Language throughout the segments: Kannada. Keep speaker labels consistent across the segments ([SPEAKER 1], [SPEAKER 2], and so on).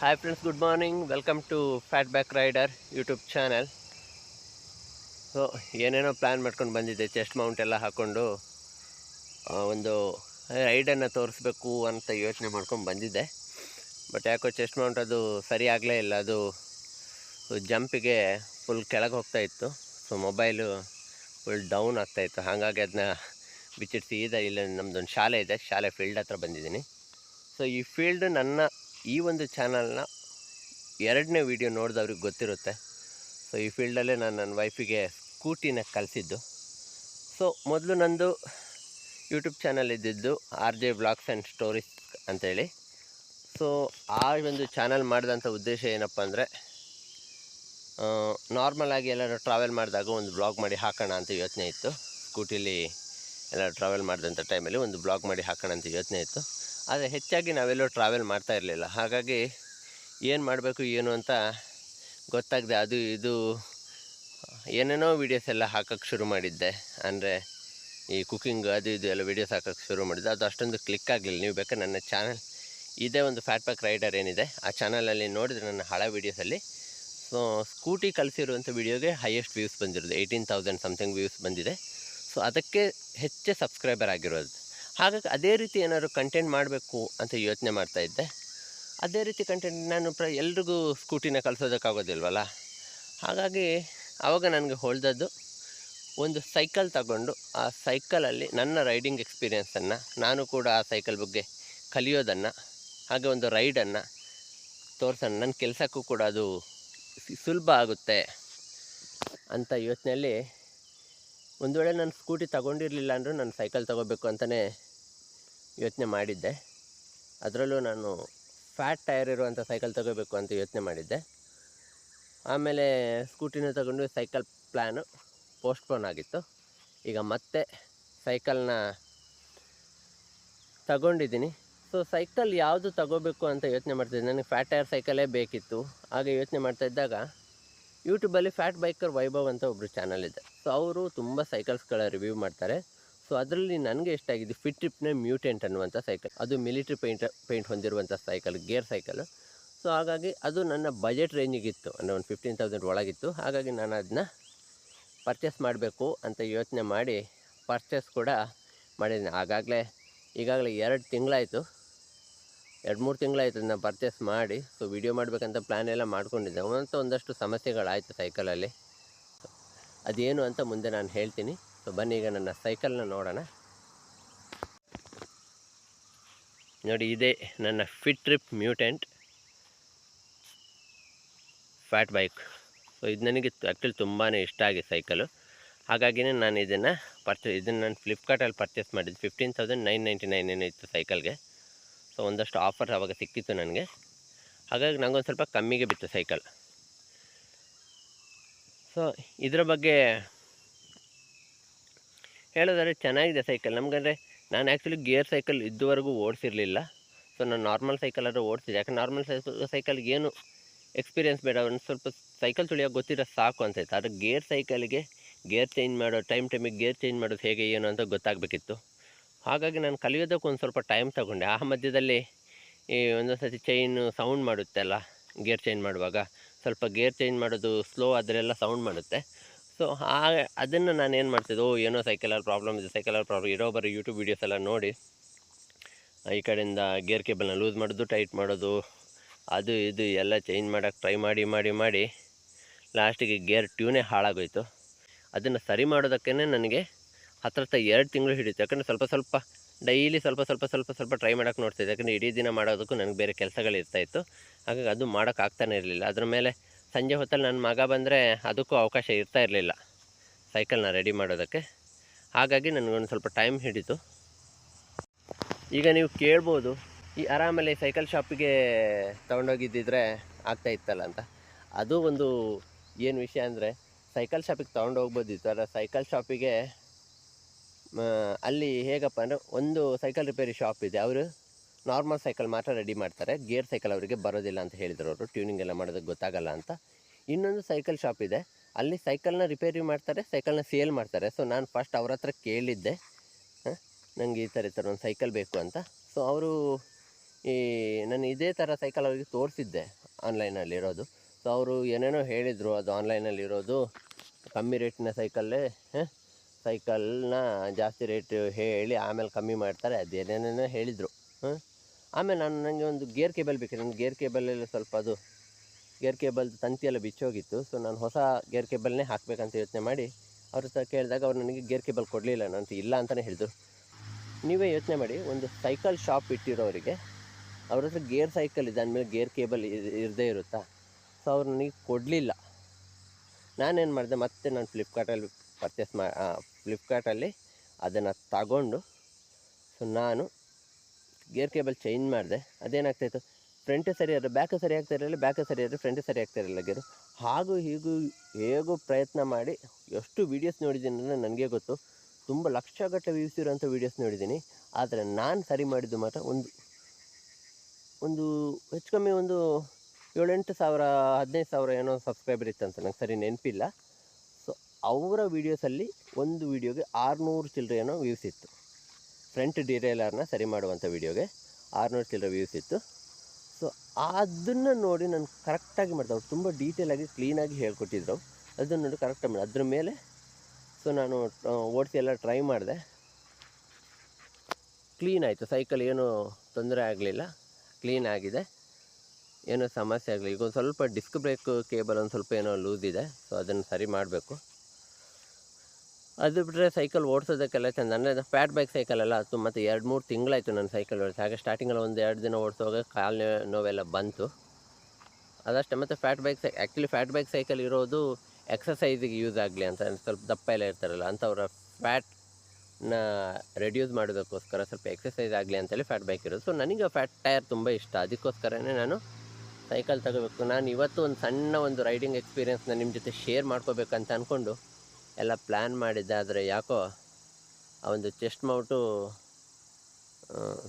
[SPEAKER 1] Hi friends good morning welcome to fat back rider YouTube channel so ಏನೇನೋ ಪ್ಲ್ಯಾನ್ ಮಾಡ್ಕೊಂಡು ಬಂದಿದ್ದೆ ಚೆಸ್ಟ್ ಮೌಂಟ್ ಎಲ್ಲ ಹಾಕ್ಕೊಂಡು ಒಂದು ರೈಡನ್ನು ತೋರಿಸ್ಬೇಕು ಅಂತ ಯೋಚನೆ ಮಾಡ್ಕೊಂಡು ಬಂದಿದ್ದೆ. ಬಟ್ ಯಾಕೋ ಚೆಸ್ಟ್ ಮೌಂಟ್ ಅದು ಸರಿ ಆಗಲೇ ಇಲ್ಲ. ಅದು ಜಂಪಿಗೆ ಫುಲ್ ಕೆಳಗೆ ಹೋಗ್ತಾ ಇತ್ತು. ಸೊ ಮೊಬೈಲು ಫುಲ್ ಡೌನ್ ಆಗ್ತಾಯಿತ್ತು ಹಾಗಾಗಿ ಅದನ್ನ ಬಿಚ್ಚಿಟ್ಟು ಸೀದಾ ಇಲ್ಲ ನಮ್ಮದೊಂದು ಶಾಲೆ ಇದೆ. ಶಾಲೆ ಫೀಲ್ಡ್ ಹತ್ರ ಬಂದಿದ್ದೀನಿ. ಸೊ ಈ ಫೀಲ್ಡ್ ನನ್ನ ಈ ಒಂದು ಚಾನಲ್ನ ಎರಡನೇ ವಿಡಿಯೋ ನೋಡಿದವ್ರಿಗೆ ಗೊತ್ತಿರುತ್ತೆ. ಸೊ ಈ ಫೀಲ್ಡಲ್ಲೇ ನಾನು ನನ್ನ ವೈಫಿಗೆ ಸ್ಕೂಟಿನ ಕಲಿಸಿದ್ದು. ಸೊ ಮೊದಲು ನಂದು ಯೂಟ್ಯೂಬ್ ಚಾನಲ್ ಇದ್ದಿದ್ದು R J blogs and stories ಅಂತೇಳಿ. ಸೊ ಆ ಒಂದು ಚಾನಲ್ ಮಾಡಿದಂಥ ಉದ್ದೇಶ ಏನಪ್ಪ ಅಂದರೆ ನಾರ್ಮಲಾಗಿ ಎಲ್ಲರೂ ಟ್ರಾವೆಲ್ ಮಾಡಿದಾಗ ಒಂದು ಬ್ಲಾಗ್ ಮಾಡಿ ಹಾಕೋಣ ಅಂತ ಯೋಚನೆ ಇತ್ತು. ಸ್ಕೂಟಿಲಿ ಎಲ್ಲ ಟ್ರಾವೆಲ್ ಮಾಡಿದಂಥ ಟೈಮಲ್ಲಿ ಒಂದು ಬ್ಲಾಗ್ ಮಾಡಿ ಹಾಕೋಣ ಅಂತ ಯೋಚನೆ ಇತ್ತು. ಆದರೆ ಹೆಚ್ಚಾಗಿ ನಾವೆಲ್ಲೂ ಟ್ರಾವೆಲ್ ಮಾಡ್ತಾ ಇರಲಿಲ್ಲ. ಹಾಗಾಗಿ ಏನು ಮಾಡಬೇಕು, ಏನು ಅಂತ ಗೊತ್ತಾಗದೆ ಅದು ಇದು, ಏನೇನೋ ವೀಡಿಯೋಸ್ ಎಲ್ಲ ಹಾಕೋಕ್ಕೆ ಶುರು ಮಾಡಿದ್ದೆ. ಅಂದರೆ ಈ ಕುಕ್ಕಿಂಗ್ ಅದು ಇದು ಎಲ್ಲ ವೀಡಿಯೋಸ್ ಹಾಕೋಕ್ಕೆ ಶುರು ಮಾಡಿದ್ದೆ. ಅದು ಅಷ್ಟೊಂದು ಕ್ಲಿಕ್ ಆಗಲಿಲ್ಲ. ನೀವು ಬೇಕಾದ್ರೆ ನನ್ನ ಚಾನಲ್ ಇದೇ ಒಂದು ಫ್ಯಾಟ್ ಪ್ಯಾಕ್ ರೈಡರ್ ಏನಿದೆ, ಆ ಚಾನಲಲ್ಲಿ ನೋಡಿದ್ರೆ ನನ್ನ ಹಳೆ ವೀಡಿಯೋಸಲ್ಲಿ ಸೊ ಸ್ಕೂಟಿ ಕಲಿಸಿರುವಂಥ ವೀಡಿಯೋಗೆ ಹೈಯೆಸ್ಟ್ ವ್ಯೂಸ್ ಬಂದಿರೋದು ಏಯ್ಟೀನ್ ತೌಸಂಡ್ ಸಮಥಿಂಗ್ ವ್ಯೂಸ್ ಬಂದಿದೆ. ಸೊ ಅದಕ್ಕೆ ಹೆಚ್ಚು ಸಬ್ಸ್ಕ್ರೈಬರ್ ಆಗಿರೋದು. ಹಾಗಾಗಿ ಅದೇ ರೀತಿ ಏನಾದ್ರು ಕಂಟೆಂಟ್ ಮಾಡಬೇಕು ಅಂತ ಯೋಚನೆ ಮಾಡ್ತಾ ಇದ್ದೆ. ಅದೇ ರೀತಿ ಕಂಟೆಂಟ್ ನಾನು ಪ್ರ ಎಲ್ರಿಗೂ ಸ್ಕೂಟಿನ ಕಲಿಸೋದಕ್ಕಾಗೋದಿಲ್ವಲ್ಲ ಹಾಗಾಗಿ ಆವಾಗ ನನಗೆ ಹೊಳ್ದದ್ದು ಒಂದು ಸೈಕಲ್ ತಗೊಂಡು ಆ ಸೈಕಲಲ್ಲಿ ನನ್ನ ರೈಡಿಂಗ್ ಎಕ್ಸ್ಪೀರಿಯೆನ್ಸನ್ನು ನಾನು ಕೂಡ ಆ ಸೈಕಲ್ ಬಗ್ಗೆ ಕಲಿಯೋದನ್ನು, ಹಾಗೆ ಒಂದು ರೈಡನ್ನು ತೋರ್ಸೋಣ. ನನ್ನ ಕೆಲಸಕ್ಕೂ ಕೂಡ ಅದು ಸುಲಭ ಆಗುತ್ತೆ ಅಂತ ಯೋಚನೆಯಲ್ಲಿ ಒಂದು ವೇಳೆ ನಾನು ಸ್ಕೂಟಿ ತಗೊಂಡಿರಲಿಲ್ಲ ಅಂದರೂ ನಾನು ಸೈಕಲ್ ತಗೋಬೇಕು ಅಂತಲೇ ಯೋಚನೆ ಮಾಡಿದ್ದೆ. ಅದರಲ್ಲೂ ನಾನು ಫ್ಯಾಟ್ ಟೈರ್ ಇರುವಂಥ ಸೈಕಲ್ ತಗೋಬೇಕು ಅಂತ ಯೋಚನೆ ಮಾಡಿದ್ದೆ. ಆಮೇಲೆ ಸ್ಕೂಟಿನ ತಗೊಂಡು ಸೈಕಲ್ ಪ್ಲ್ಯಾನು ಪೋಸ್ಟ್ಪೋನ್ ಆಗಿತ್ತು. ಈಗ ಮತ್ತೆ ಸೈಕಲ್ನ ತಗೊಂಡಿದ್ದೀನಿ. ಸೊ ಸೈಕಲ್ ಯಾವುದು ತಗೋಬೇಕು ಅಂತ ಯೋಚನೆ ಮಾಡ್ತಿದ್ದೆ. ನನಗೆ ಫ್ಯಾಟ್ ಟೈರ್ ಸೈಕಲೇ ಬೇಕಿತ್ತು. ಹಾಗೆ ಯೋಚನೆ ಮಾಡ್ತಾ ಇದ್ದಾಗ ಯೂಟ್ಯೂಬಲ್ಲಿ ಫ್ಯಾಟ್ ಬೈಕರ್ ವೈಭವ್ ಅಂತ ಒಬ್ಬರು ಚಾನಲ್ ಇದೆ. ಸೊ ಅವರು ತುಂಬ ಸೈಕಲ್ಸ್ಗಳ ರಿವ್ಯೂ ಮಾಡ್ತಾರೆ. ಸೊ ಅದರಲ್ಲಿ ನನಗೆ ಇಷ್ಟ ಆಗಿದ್ದು ಫಿಟ್ ಟ್ರಿಪ್ನ ಮ್ಯೂಟೆಂಟ್ ಅನ್ನುವಂಥ ಸೈಕಲ್ ಅದು ಮಿಲಿಟ್ರಿ ಪೇಂಟ್ ಪೇಂಟ್ ಹೊಂದಿರುವಂಥ ಸೈಕಲ್ ಗೇರ್ ಸೈಕಲ್ ಸೊ ಹಾಗಾಗಿ ಅದು ನನ್ನ ಬಜೆಟ್ ರೇಂಜಿಗಿತ್ತು ಅಂದರೆ ಒಂದು ಫಿಫ್ಟೀನ್ ತೌಸಂಡ್ ಒಳಗಿತ್ತು. ಹಾಗಾಗಿ ನಾನು ಅದನ್ನ ಪರ್ಚೇಸ್ ಮಾಡಬೇಕು ಅಂತ ಯೋಚನೆ ಮಾಡಿ ಪರ್ಚೇಸ್ ಕೂಡ ಮಾಡಿದ್ದೀನಿ ಆಗಾಗಲೇ ಈಗಾಗಲೇ ಎರಡು ತಿಂಗಳಾಯಿತು. ಎರಡು ಮೂರು ತಿಂಗಳಾಯಿತು ನಾನು ಪರ್ಚೇಸ್ ಮಾಡಿ. ಸೊ ವಿಡಿಯೋ ಮಾಡಬೇಕಂತ ಪ್ಲ್ಯಾನ್ ಎಲ್ಲ ಮಾಡ್ಕೊಂಡಿದ್ದೆ. ಒಂದಷ್ಟು ಸಮಸ್ಯೆಗಳಾಯಿತು ಸೈಕಲಲ್ಲಿ ಅದೇನು ಅಂತ ಮುಂದೆ ನಾನು ಹೇಳ್ತೀನಿ. ಸೊ ಬನ್ನಿ ಈಗ ನನ್ನ ಸೈಕಲ್ನ ನೋಡೋಣ. ನೋಡಿ, ಇದೇ ನನ್ನ fit trip mutant fat bike so ಇದು ನನಗೆ ಆ್ಯಕ್ಚುಲಿ ತುಂಬಾ ಇಷ್ಟ ಆಗಿದೆ ಸೈಕಲು. ಹಾಗಾಗಿನೇ ನಾನು ಇದನ್ನು ಪರ್ಚೇ ಇದನ್ನು ನಾನು ಫ್ಲಿಪ್ಕಾರ್ಟಲ್ಲಿ ಪರ್ಚೇಸ್ ಮಾಡಿದ್ದು. Fifteen thousand nine ninety nine ಏನೋ ಇತ್ತು ಸೈಕಲ್ಗೆ. ಸೊ ಒಂದಷ್ಟು ಆಫರ್ ಅವಾಗ ಸಿಕ್ಕಿತ್ತು ನನಗೆ. ಹಾಗಾಗಿ ನನಗೊಂದು ಸ್ವಲ್ಪ ಕಮ್ಮಿಗೆ ಬಿತ್ತು ಸೈಕಲ್. ಸೊ ಇದರ ಬಗ್ಗೆ ಹೇಳೋದಾದ್ರೆ ಚೆನ್ನಾಗಿದೆ ಸೈಕಲ್. ನಮಗಂದರೆ ನಾನು ಆ್ಯಕ್ಚುಲಿ ಗೇರ್ ಸೈಕಲ್ ಇದುವರೆಗೂ ಓಡಿಸಿರಲಿಲ್ಲ. ಸೊ ನಾನು ನಾರ್ಮಲ್ ಸೈಕಲ್ ಆದರೂ ಓಡಿಸಿದೆ. ಯಾಕಂದ್ರೆ ನಾರ್ಮಲ್ ಸೈಕಲ್ಗೆ ಏನು ಎಕ್ಸ್ಪೀರಿಯೆನ್ಸ್ ಬೇಡ. ಒಂದು ಸ್ವಲ್ಪ ಸೈಕಲ್ ತುಳಿಯೋಕೆ ಗೊತ್ತಿರೋ ಸಾಕು ಇತ್ತು ಆದರೆ ಗೇರ್ ಸೈಕಲ್ಗೆ ಗೇರ್ ಚೇಂಜ್ ಮಾಡೋ ಟೈಮ್ ಟೈಮಿಗೆ ಗೇರ್ ಚೇಂಜ್ ಮಾಡೋದು ಹೇಗೆ, ಏನು ಅಂತ ಗೊತ್ತಾಗಬೇಕಿತ್ತು. ಹಾಗಾಗಿ ನಾನು ಕಲಿಯೋದಕ್ಕೆ ಒಂದು ಸ್ವಲ್ಪ ಟೈಮ್ ತಗೊಂಡೆ. ಆ ಮಧ್ಯದಲ್ಲಿ ಈ ಒಂದೊಂದು ಸರ್ತಿ ಚೈನು ಸೌಂಡ್ ಮಾಡುತ್ತೆ ಅಲ್ಲ ಗೇರ್ ಚೇಂಜ್ ಮಾಡುವಾಗ. ಸ್ವಲ್ಪ ಗೇರ್ ಚೇಂಜ್ ಮಾಡೋದು ಸ್ಲೋ ಅದರೆಲ್ಲ ಸೌಂಡ್ ಮಾಡುತ್ತೆ. ಸೊ ಆ ಅದನ್ನು ನಾನು ಏನು ಮಾಡ್ತಿದ್ದೆ, ಓ, ಏನೋ ಸೈಕಲಲ್ಲಿ ಪ್ರಾಬ್ಲಮ್ ಇದೆ ಸೈಕಲಲ್ಲಿ ಪ್ರಾಬ್ಲಮ್ ಇರೋ ಬರೋ ಯೂಟ್ಯೂಬ್ ವೀಡಿಯೋಸ್ ಎಲ್ಲ ನೋಡಿ ಈ ಕಡೆಯಿಂದ ಗೇರ್ ಕೇಬಲ್ನ ಲೂಸ್ ಮಾಡೋದು ಟೈಟ್ ಮಾಡೋದು, ಅದು ಇದು ಎಲ್ಲ ಚೇಂಜ್ ಮಾಡೋಕ್ಕೆ ಟ್ರೈ ಮಾಡಿ ಮಾಡಿ ಮಾಡಿ ಲಾಸ್ಟಿಗೆ ಗೇರ್ ಟ್ಯೂನೇ ಹಾಳಾಗೋಯಿತು. ಅದನ್ನು ಸರಿ ಮಾಡೋದಕ್ಕೇ ನನಗೆ ಹತ್ರ ಹತ್ರ ಎರಡು ತಿಂಗಳು ಹಿಡಿತು ಯಾಕಂದರೆ ಸ್ವಲ್ಪ ಸ್ವಲ್ಪ ಡೈಲಿ ಸ್ವಲ್ಪ ಸ್ವಲ್ಪ ಸ್ವಲ್ಪ ಸ್ವಲ್ಪ ಟ್ರೈ ಮಾಡೋಕ್ಕೆ ನೋಡ್ತಿದ್ದೆ ಯಾಕಂದರೆ ಇಡೀ ದಿನ ಮಾಡೋದಕ್ಕೂ ನನಗೆ ಬೇರೆ ಕೆಲಸಗಳು ಇರ್ತಾಯಿತ್ತು ಹಾಗಾಗಿ ಅದು ಮಾಡೋಕ್ಕಾಗ್ತಾನೆ ಇರಲಿಲ್ಲ. ಅದ್ರ ಮೇಲೆ ಸಂಜೆ ಹೊತ್ತಲ್ಲಿ ನನ್ನ ಮಗ ಬಂದರೆ ಅದಕ್ಕೂ ಅವಕಾಶ ಇರ್ತಾ ಇರಲಿಲ್ಲ. ಸೈಕಲ್ನ ರೆಡಿ ಮಾಡೋದಕ್ಕೆ. ಹಾಗಾಗಿ ನನಗೊಂದು ಸ್ವಲ್ಪ ಟೈಮ್ ಹಿಡಿತು. ಈಗ ನೀವು ಕೇಳ್ಬೋದು, ಈ ಆರಾಮಲ್ಲಿ ಸೈಕಲ್ ಶಾಪಿಗೆ ತೊಗೊಂಡೋಗಿದ್ದಿದ್ರೆ ಆಗ್ತಾ ಇತ್ತಲ್ಲ ಅಂತ. ಅದು ಒಂದು ಏನು ವಿಷಯ ಅಂದರೆ, ಸೈಕಲ್ ಶಾಪಿಗೆ ತೊಗೊಂಡು ಹೋಗ್ಬೋದಿತ್ತು ಸೈಕಲ್ ಶಾಪಿಗೆ ಅಲ್ಲಿ ಹೇಗಪ್ಪ ಅಂದರೆ ಒಂದು ಸೈಕಲ್ ರಿಪೇರಿ ಶಾಪ್ ಇದೆ. ಅವರು ನಾರ್ಮಲ್ ಸೈಕಲ್ ಮಾತ್ರ ರೆಡಿ ಮಾಡ್ತಾರೆ. ಗೇರ್ ಸೈಕಲ್ ಅವರಿಗೆ ಬರೋದಿಲ್ಲ ಅಂತ ಹೇಳಿದರು ಅವರು. ಟ್ಯೂನಿಂಗ್ ಎಲ್ಲ ಮಾಡೋದಕ್ಕೆ ಗೊತ್ತಾಗಲ್ಲ ಅಂತ. ಇನ್ನೊಂದು ಸೈಕಲ್ ಶಾಪ್ ಇದೆ. ಅಲ್ಲಿ ಸೈಕಲ್ನ ರಿಪೇರಿ ಮಾಡ್ತಾರೆ, ಸೈಕಲ್ನ ಸೇಲ್ ಮಾಡ್ತಾರೆ. ಸೊ ನಾನು ಫಸ್ಟ್ ಅವ್ರ ಹತ್ರ ಕೇಳಿದ್ದೆ. ನನಗೆ ಈ ಥರ ಈ ಥರ ಒಂದು ಸೈಕಲ್ ಬೇಕು ಅಂತ. ಸೊ ಅವರು ಈ ನಾನು ಇದೇ ಥರ ಸೈಕಲ್ ಅವರಿಗೆ ತೋರಿಸಿದ್ದೆ ಆನ್ಲೈನಲ್ಲಿರೋದು ಸೊ ಅವರು ಏನೇನೋ ಹೇಳಿದರು. ಅದು ಆನ್ಲೈನಲ್ಲಿರೋದು ಕಮ್ಮಿ ರೇಟಿನ ಸೈಕಲ್ಲೇ ಸೈಕಲ್ನ ಜಾಸ್ತಿ ರೇಟ್ ಹೇಳಿ ಆಮೇಲೆ ಕಮ್ಮಿ ಮಾಡ್ತಾರೆ. ಅದೇನೇನೇನೋ ಹೇಳಿದರು. ಹಾಂ? ಆಮೇಲೆ ನಾನು ನನಗೆ ಒಂದು ಗೇರ್ ಕೇಬಲ್ ಬೇಕು. ನನಗೆ ಗೇರ್ ಕೇಬಲೆಲ್ಲ ಸ್ವಲ್ಪ ಅದು ಗೇರ್ ಕೇಬಲ್ ತಂತಿ ಎಲ್ಲ ಬಿಚ್ಚೋಗಿತ್ತು. ಸೊ ನಾನು ಹೊಸ ಗೇರ್ ಕೇಬಲ್ನೇ ಹಾಕಬೇಕಂತ ಯೋಚನೆ ಮಾಡಿ ಅವ್ರ ಹತ್ರ ಕೇಳಿದಾಗ ಅವ್ರು ನನಗೆ ಗೇರ್ ಕೇಬಲ್ ಕೊಡಲಿಲ್ಲ. ನಾನು ಇಲ್ಲ ಅಂತಲೇ ಹೇಳಿದ್ರು. ನೀವೇ ಯೋಚನೆ ಮಾಡಿ, ಒಂದು ಸೈಕಲ್ ಶಾಪ್ ಇಟ್ಟಿರೋರಿಗೆ ಅವ್ರ ಹತ್ರ ಗೇರ್ ಸೈಕಲ್ ಇದೆ, ಅಂದಮೇಲೆ ಗೇರ್ ಕೇಬಲ್ ಇರದೇ ಇರುತ್ತಾ? ಸೊ ಅವ್ರು ನನಗೆ ಕೊಡಲಿಲ್ಲ. ನಾನೇನು ಮಾಡಿದೆ, ಮತ್ತೆ ನಾನು ಫ್ಲಿಪ್ಕಾರ್ಟಲ್ಲಿ ಪರ್ಚೇಸ್ ಮಾ ಫ್ಲಿಪ್ಕಾರ್ಟಲ್ಲಿ ಅದನ್ನು ತಗೊಂಡು ಸೊ ನಾನು ಗೇರ್ ಕೇಬಲ್ ಚೇಂಜ್ ಮಾಡಿದೆ. ಅದೇನಾಗ್ತಾಯಿತ್ತು? ಫ್ರಂಟ್ ಸರಿ ಆದರೆ ಬ್ಯಾಕ್ ಸರಿ ಆಗ್ತಾ ಇರಲಿಲ್ಲ ಬ್ಯಾಕ್ ಸರಿ ಆದರೆ ಫ್ರಂಟ್ ಸರಿ ಆಗ್ತಾ ಇರಲಿಲ್ಲ ಗೇರು. ಹಾಗೂ ಹೀಗೂ ಹೇಗೂ ಪ್ರಯತ್ನ ಮಾಡಿ ಎಷ್ಟು ವೀಡಿಯೋಸ್ ನೋಡಿದ್ದೀನಿ ಅಂದರೆ ನನಗೆ ಗೊತ್ತು. ತುಂಬ ಲಕ್ಷಗಟ್ಟಲೆ ವ್ಯೂಸ್ ಇರೋಂಥ ವೀಡಿಯೋಸ್ ನೋಡಿದ್ದೀನಿ. ಆದರೆ ನಾನು ಸರಿ ಮಾಡಿದ್ದು ಮಾತ್ರ ಒಂದು ಒಂದು ಹೆಚ್ಚು ಕಮ್ಮಿ ಒಂದು ಏಳೆಂಟು ಸಾವಿರ, ಹದಿನೈದು ಸಾವಿರ ಏನೋ ಸಬ್ಸ್ಕ್ರೈಬರ್ ಇತ್ತಂತ ನಂಗೆ ಸರಿ ನೆನಪಿಲ್ಲ. ಸೊ ಅವರ ವೀಡಿಯೋಸಲ್ಲಿ ಒಂದು ವೀಡಿಯೋಗೆ ಆರುನೂರು ಚಿಲ್ಲರೆ ಏನೋ ವ್ಯೂಸ್ ಇತ್ತು. ಫ್ರಂಟ್ ಡಿರೇಲರ್ನ ಸರಿ ಮಾಡುವಂಥ ವೀಡಿಯೋಗೆ ಆರುನೂರು ಚಿಲ್ಲರೆ ವ್ಯೂಸ್ ಇತ್ತು. ಸೊ ಅದನ್ನು ನೋಡಿ ನಾನು ಕರೆಕ್ಟಾಗಿ ಮಾಡಿದೆ. ಅವ್ರು ತುಂಬ ಡೀಟೇಲಾಗಿ ಕ್ಲೀನಾಗಿ ಹೇಳ್ಕೊಟ್ಟಿದ್ರು. ಅದನ್ನು ನೋಡಿ ಕರೆಕ್ಟಾಗಿ ಮಾಡಿ ಅದ್ರ ಮೇಲೆ ಸೊ ನಾನು ಓಡಿಸಿ ಎಲ್ಲ ಟ್ರೈ ಮಾಡಿದೆ. ಕ್ಲೀನ್ ಆಯಿತು. ಸೈಕಲ್ ಏನೂ ತೊಂದರೆ ಆಗಲಿಲ್ಲ. ಕ್ಲೀನ್ ಆಗಿದೆ. ಏನೂ ಸಮಸ್ಯೆ ಆಗಲಿ ಈಗ ಒಂದು ಸ್ವಲ್ಪ ಡಿಸ್ಕ್ ಬ್ರೇಕ್ ಕೇಬಲ್ ಒಂದು ಸ್ವಲ್ಪ ಏನೋ ಲೂಸ್ ಇದೆ. ಸೊ ಅದನ್ನು ಸರಿ ಮಾಡಬೇಕು. ಅದು ಬಿಟ್ಟರೆ ಸೈಕಲ್ ಓಡಿಸೋದಕ್ಕೆಲ್ಲ ಚೆಂದ. ಅಂದರೆ ಫ್ಯಾಟ್ ಬೈಕ್ ಸೈಕಲ್ ಎಲ್ಲ ಅದು ಮತ್ತು ಎರಡು ಮೂರು ತಿಂಗಳಾಯಿತು ನನ್ನ ಸೈಕಲ್ ಓಡಿಸಿ ಹಾಗೆ ಸ್ಟಾರ್ಟಿಂಗಲ್ಲಿ ಒಂದು ಎರಡು ದಿನ ಓಡಿಸುವಾಗ ಕಾಲು ನೋವೆಲ್ಲ ಬಂತು. ಅದಷ್ಟೇ. ಮತ್ತು ಫ್ಯಾಟ್ ಬೈಕ್ ಸೈ ಆ್ಯಕ್ಚುಲಿ ಫ್ಯಾಟ್ ಬೈಕ್ ಸೈಕಲ್ ಇರೋದು ಎಕ್ಸಸೈಸಿಗೆ ಯೂಸ್ ಆಗಲಿ ಅಂತ ಸ್ವಲ್ಪ ದಪ್ಪ ಎಲ್ಲ ಇರ್ತಾರಲ್ಲ, ಅಂಥವ್ರ ಫ್ಯಾಟ್ನ ರೆಡ್ಯೂಸ್ ಮಾಡೋದಕ್ಕೋಸ್ಕರ ಸ್ವಲ್ಪ ಎಕ್ಸಸೈಸ್ ಆಗಲಿ ಅಂತೇಳಿ ಫ್ಯಾಟ್ ಬೈಕ್ ಇರೋದು. ಸೊ ನನಗೆ ಫ್ಯಾಟ್ ಟೈರ್ ತುಂಬ ಇಷ್ಟ. ಅದಕ್ಕೋಸ್ಕರನೇ ನಾನು ಸೈಕಲ್ ತಗೋಬೇಕು. ನಾನು ಇವತ್ತು ಒಂದು ಸಣ್ಣ ಒಂದು ರೈಡಿಂಗ್ ಎಕ್ಸ್ಪೀರಿಯೆನ್ಸ್ನ ನಿಮ್ಮ ಜೊತೆ ಶೇರ್ ಮಾಡ್ಕೋಬೇಕಂತ ಅಂದ್ಕೊಂಡು ಎಲ್ಲ ಪ್ಲ್ಯಾನ್ ಮಾಡಿದ್ದೆ ಆದರೆ ಯಾಕೋ ಆ ಒಂದು ಚೆಸ್ಟ್ ಮೌಟು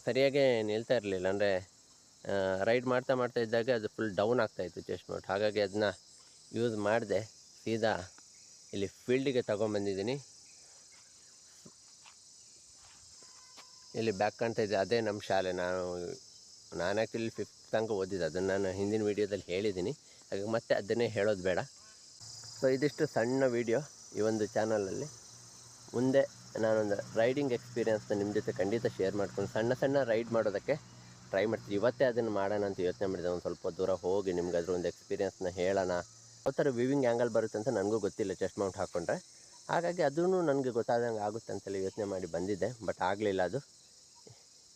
[SPEAKER 1] ಸರಿಯಾಗಿ ನಿಲ್ತಾ ಇರಲಿಲ್ಲ. ಅಂದರೆ ರೈಡ್ ಮಾಡ್ತಾ ಮಾಡ್ತಾ ಇದ್ದಾಗ ಅದು ಫುಲ್ ಡೌನ್ ಆಗ್ತಾಯಿತ್ತು ಚೆಸ್ಟ್ ಮೌಟ್ ಹಾಗಾಗಿ ಅದನ್ನ ಯೂಸ್ ಮಾಡಿದೆ. ಸೀದಾ ಇಲ್ಲಿ ಫೀಲ್ಡಿಗೆ ತೊಗೊಂಬಂದಿದ್ದೀನಿ ಇಲ್ಲಿ ಬ್ಯಾಕ್ ಕಾಣ್ತಾ ಇದೆ. ಅದೇ ನಮ್ಮ ಶಾಲೆ. ನಾನು ನಾನು ಆ್ಯಕ್ಚುಲಿ ಫಿಫ್ತ್ ತನಕ ಓದಿದ್ದು. ಅದನ್ನು ನಾನು ಹಿಂದಿನ ವೀಡಿಯೋದಲ್ಲಿ ಹೇಳಿದ್ದೀನಿ. ಹಾಗಾಗಿ ಮತ್ತೆ ಅದನ್ನೇ ಹೇಳೋದು ಬೇಡ. ಸೊ ಇದಿಷ್ಟು ಸಣ್ಣ ವೀಡಿಯೋ ಈ ಒಂದು ಚಾನಲಲ್ಲಿ ಮುಂದೆ ನಾನೊಂದು ರೈಡಿಂಗ್ ಎಕ್ಸ್ಪೀರಿಯೆನ್ಸ್ನ ನಿಮ್ಮ ಜೊತೆ ಖಂಡಿತ ಶೇರ್ ಮಾಡ್ಕೊಂಡು ಸಣ್ಣ ಸಣ್ಣ ರೈಡ್ ಮಾಡೋದಕ್ಕೆ ಟ್ರೈ ಮಾಡ್ತೀನಿ. ಇವತ್ತೇ ಅದನ್ನು ಮಾಡೋಣ ಅಂತ ಯೋಚನೆ ಮಾಡಿದೆ. ಒಂದು ಸ್ವಲ್ಪ ದೂರ ಹೋಗಿ ನಿಮ್ಗೆ ಅದ್ರ ಒಂದು ಎಕ್ಸ್ಪೀರಿಯೆನ್ಸ್ನ ಹೇಳೋಣ. ಯಾವ ಥರ ವಿವಿಂಗ್ ಆ್ಯಂಗಲ್ ಬರುತ್ತೆ ಅಂತ ನನಗೂ ಗೊತ್ತಿಲ್ಲ. ಚೆಸ್ಟ್ ಮೌಂಟ್ ಹಾಕ್ಕೊಂಡ್ರೆ ಹಾಗಾಗಿ ಅದೂ ನನಗೆ ಗೊತ್ತಾದಂಗೆ ಆಗುತ್ತೆ ಅಂತೇಳಿ ಯೋಚನೆ ಮಾಡಿ ಬಂದಿದ್ದೆ. ಬಟ್ ಆಗಲಿಲ್ಲ ಅದು.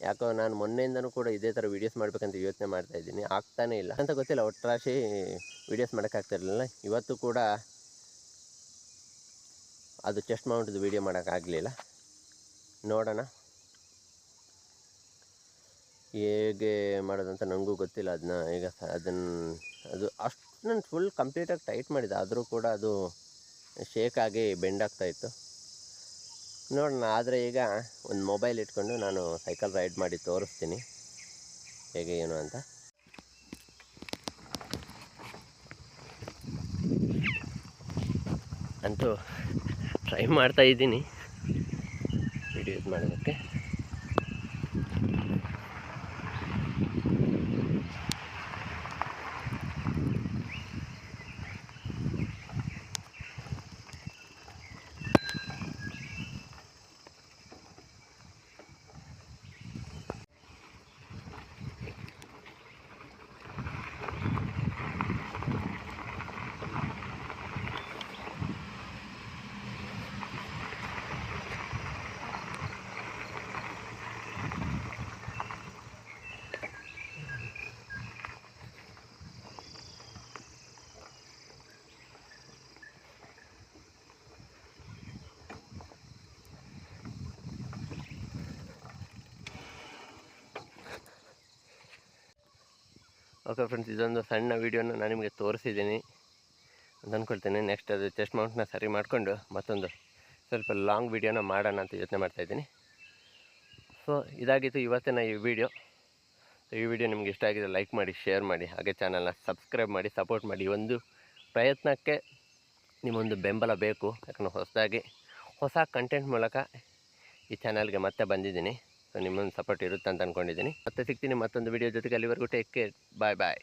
[SPEAKER 1] ಯಾಕೋ ನಾನು ಮೊನ್ನೆಯಿಂದನೂ ಕೂಡ ಇದೇ ಥರ ವೀಡಿಯೋಸ್ ಮಾಡಬೇಕಂತ ಯೋಚನೆ ಮಾಡ್ತಾ ಇದ್ದೀನಿ. ಆಗ್ತಾನೇ ಇಲ್ಲ. ಅಂತ ಗೊತ್ತಿಲ್ಲ. ಒಟ್ಟರಾಶಿ ವೀಡಿಯೋಸ್ ಮಾಡೋಕ್ಕಾಗ್ತಿರಲಿಲ್ಲ ಇವತ್ತು ಕೂಡ ಅದು ಚೆಸ್ಟ್ ಮೌಂಟ್ದು ವೀಡಿಯೋ ಮಾಡೋಕ್ಕಾಗಲಿಲ್ಲ ನೋಡೋಣ. ಹೇಗೆ ಮಾಡೋದಂತ ನನಗೂ ಗೊತ್ತಿಲ್ಲ. ಅದನ್ನ ಈಗ ಅದನ್ನು ಅದು ಅಷ್ಟು ನಾನು ಫುಲ್ ಕಂಪ್ಲೀಟಾಗಿ ಟೈಟ್ ಮಾಡಿದೆ. ಆದರೂ ಕೂಡ ಅದು ಶೇಕಾಗಿ ಬೆಂಡ್ ಆಗ್ತಾಯಿತ್ತು ನೋಡೋಣ. ಆದರೆ ಈಗ ಒಂದು ಮೊಬೈಲ್ ಇಟ್ಕೊಂಡು ನಾನು ಸೈಕಲ್ ರೈಡ್ ಮಾಡಿ ತೋರಿಸ್ತೀನಿ. ಹೇಗೆ ಏನು ಅಂತ. ಅಂತೂ ಟ್ರೈ ಮಾಡ್ತಾ ಇದ್ದೀನಿ. ವಿಡಿಯೋಸ್ ಮಾಡೋದಕ್ಕೆ. ಓಕೆ ಫ್ರೆಂಡ್ಸ್ ಇದೊಂದು ಸಣ್ಣ ವೀಡಿಯೋನ ನಾನು ನಿಮಗೆ ತೋರಿಸಿದ್ದೀನಿ ಅಂತ ಅಂದ್ಕೊಳ್ತೇನೆ ನೆಕ್ಸ್ಟ್ ಅದು ಚೆಸ್ಟ್ ಮೌಂಟ್ನ ಸರಿ ಮಾಡಿಕೊಂಡು ಮತ್ತೊಂದು ಸ್ವಲ್ಪ ಲಾಂಗ್ ವೀಡಿಯೋನ ಮಾಡೋಣ ಅಂತ ಯೋಚನೆ ಮಾಡ್ತಾಯಿದ್ದೀನಿ ಸೊ ಇದಾಗಿತ್ತು ಇವತ್ತಿನ ಈ ವಿಡಿಯೋ ಈ ವಿಡಿಯೋ ನಿಮ್ಗೆ ಇಷ್ಟ ಆಗಿದೆ ಲೈಕ್ ಮಾಡಿ ಶೇರ್ ಮಾಡಿ, ಹಾಗೆ ಚಾನಲ್ನ ಸಬ್ಸ್ಕ್ರೈಬ್ ಮಾಡಿ ಸಪೋರ್ಟ್ ಮಾಡಿ. ಒಂದು ಪ್ರಯತ್ನಕ್ಕೆ ನಿಮ್ಮೊಂದು ಬೆಂಬಲ ಬೇಕು. ಯಾಕಂದರೆ ಹೊಸದಾಗಿ, ಹೊಸ ಕಂಟೆಂಟ್ ಮೂಲಕ ಈ ಚಾನಲ್ಗೆ ಮತ್ತೆ ಬಂದಿದ್ದೀನಿ. ಸೊ ನಿಮ್ಮೊಂದು ಸಪೋರ್ಟ್ ಇರುತ್ತೆ ಅಂತ ಅಂದ್ಕೊಂಡಿದ್ದೀನಿ ಮತ್ತೆ ಸಿಗ್ತೀನಿ ಮತ್ತೊಂದು ವಿಡಿಯೋ ಜೊತೆಗೆ. ಅಲ್ಲಿವರೆಗೂ ಟೇಕ್ ಕೇರ್ ಬಾಯ್ ಬಾಯ್